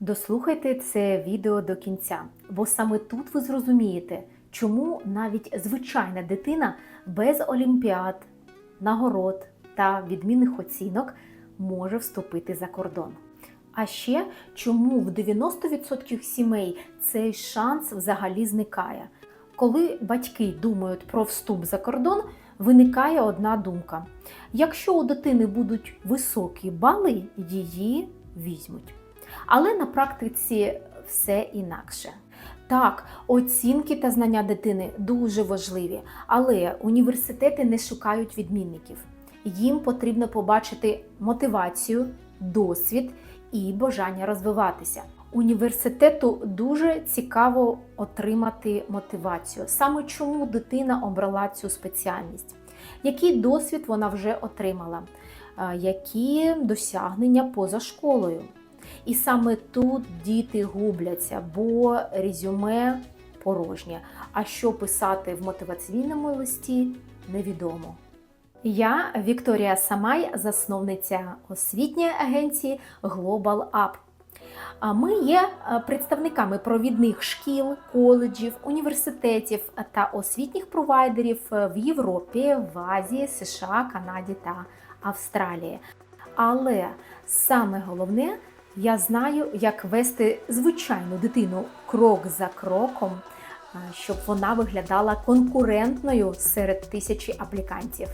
Дослухайте це відео до кінця, бо саме тут ви зрозумієте, чому навіть звичайна дитина без олімпіад, нагород та відмінних оцінок може вступити за кордон. А ще чому в 90% сімей цей шанс взагалі зникає. Коли батьки думають про вступ за кордон, виникає одна думка: якщо у дитини будуть високі бали, її візьмуть. Але на практиці все інакше. Так, оцінки та знання дитини дуже важливі, але університети не шукають відмінників. Їм потрібно побачити мотивацію, досвід і бажання розвиватися. Університету дуже цікаво отримати мотивацію. Саме чому дитина обрала цю спеціальність, який досвід вона вже отримала, е, які досягнення поза школою. І саме тут діти губляться, бо резюме порожнє. А що писати в мотиваційному листі невідомо. Я Вікторія Самай, засновниця освітньої агенції Global Up. Ми є е, представниками провідних шкіл, коледжів, університетів та освітніх провайдерів е, в Європі, в Азії, США, Канаді та Австралії. Але саме головне, я знаю, як вести звичайну дитину крок за кроком, е, щоб вона виглядала конкурентною серед тисячі аплікантів.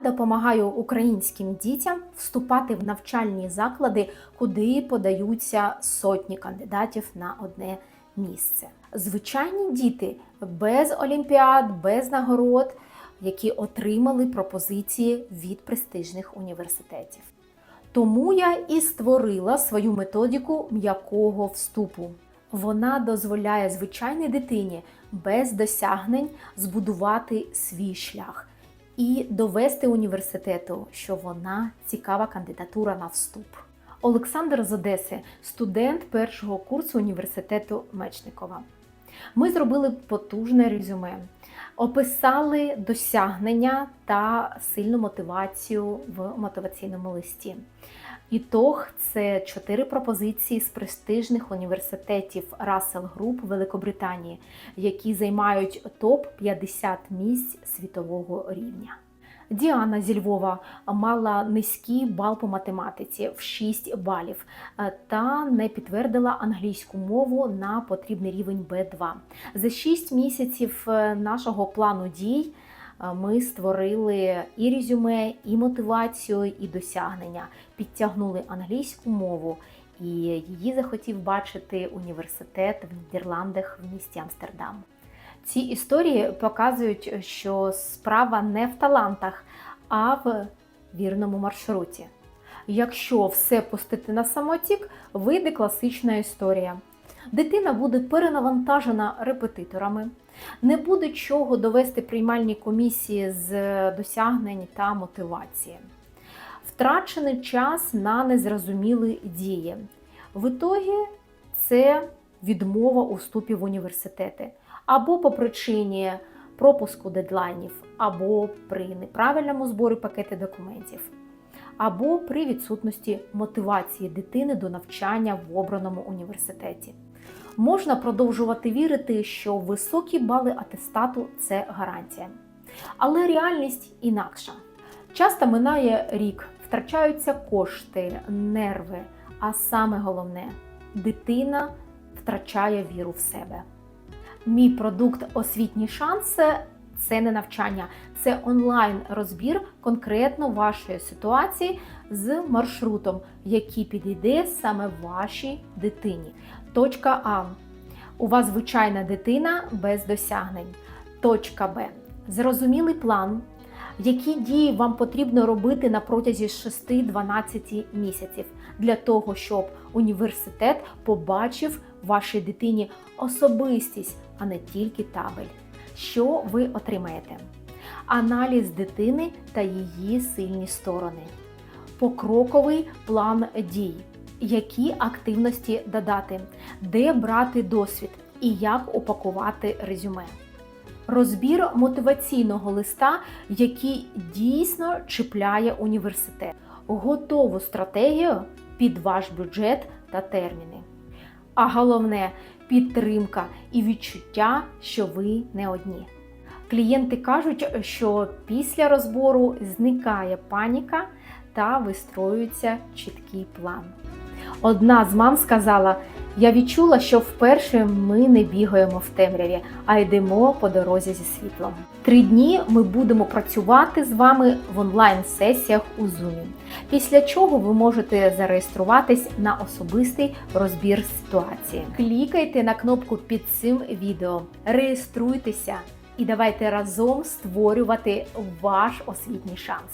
Допомагаю українським дітям вступати в навчальні заклади, куди подаються сотні кандидатів на одне місце. Звичайні діти без олімпіад, без нагород, які отримали пропозиції від престижних університетів. Тому я і створила свою методику м'якого вступу. Вона дозволяє звичайній дитині без досягнень збудувати свій шлях і довести університету, що вона цікава кандидатура на вступ. Олександр з Одеси, студент першого курсу університету Мечникова. Ми зробили потужне резюме, описали досягнення та сильну мотивацію в мотиваційному листі. Ітог це чотири пропозиції з престижних університетів Russell Group Великобританії, які займають топ 50 місць світового рівня. Діана зі Львова мала низький бал по математиці в 6 балів е, та не підтвердила англійську мову на потрібний рівень Б2. За 6 місяців е, нашого плану дій е, ми створили і резюме, і мотивацію, і досягнення, підтягнули англійську мову. І її захотів бачити університет в Нідерландах в місті Амстердам. Ці історії показують, що справа не в талантах, а в вірному маршруті. Якщо все пустити на самотік, вийде класична історія. Дитина буде перенавантажена репетиторами, не буде чого довести приймальні комісії з досягнень та мотивації. Втрачений час на незрозумілі дії. В ітогі це відмова у вступі в університети або по причині пропуску дедлайнів, або при неправильному зборі пакети документів, або при відсутності мотивації дитини до навчання в обраному університеті. Можна продовжувати вірити, що високі бали атестату це гарантія. Але реальність інакша. Часто минає рік, втрачаються кошти, нерви, а саме головне дитина втрачає віру в себе. Мій продукт Освітній шанс це не навчання, це онлайн розбір конкретно вашої ситуації з маршрутом, який підійде саме вашій дитині. Точка А. У вас звичайна дитина без досягнень. Точка Б. Зрозумілий план. Які дії вам потрібно робити на протязі 6-12 місяців для того, щоб університет побачив вашій дитині особистість, а не тільки табель? Що ви отримаєте? Аналіз дитини та її сильні сторони, покроковий план дій, які активності додати, де брати досвід і як упакувати резюме розбір мотиваційного листа, який дійсно чіпляє університет, готову стратегію під ваш бюджет та терміни. А головне підтримка і відчуття, що ви не одні. Клієнти кажуть, що після розбору зникає паніка та вистроюється чіткий план. Одна з мам сказала: я відчула, що вперше ми не бігаємо в темряві, а йдемо по дорозі зі світлом. Три дні ми будемо працювати з вами в онлайн-сесіях у Zoom, після чого ви можете зареєструватись на особистий розбір ситуації. Клікайте на кнопку під цим відео, реєструйтеся і давайте разом створювати ваш освітній шанс.